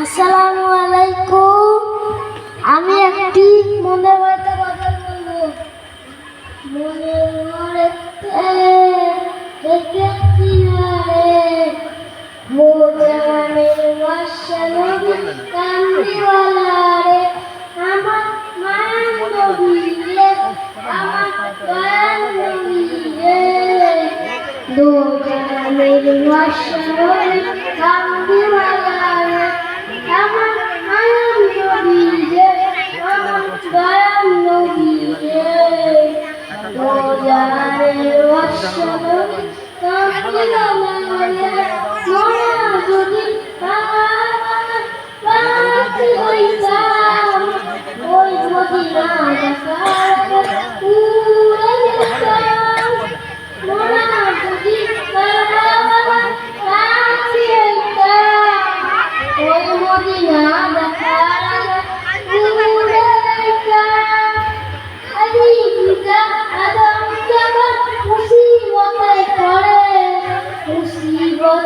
আসসালামু আলাইকুম। আমি একটি মনের কথা বলব। রে আমার আমার বাসা নবী কান্দিওয়ালা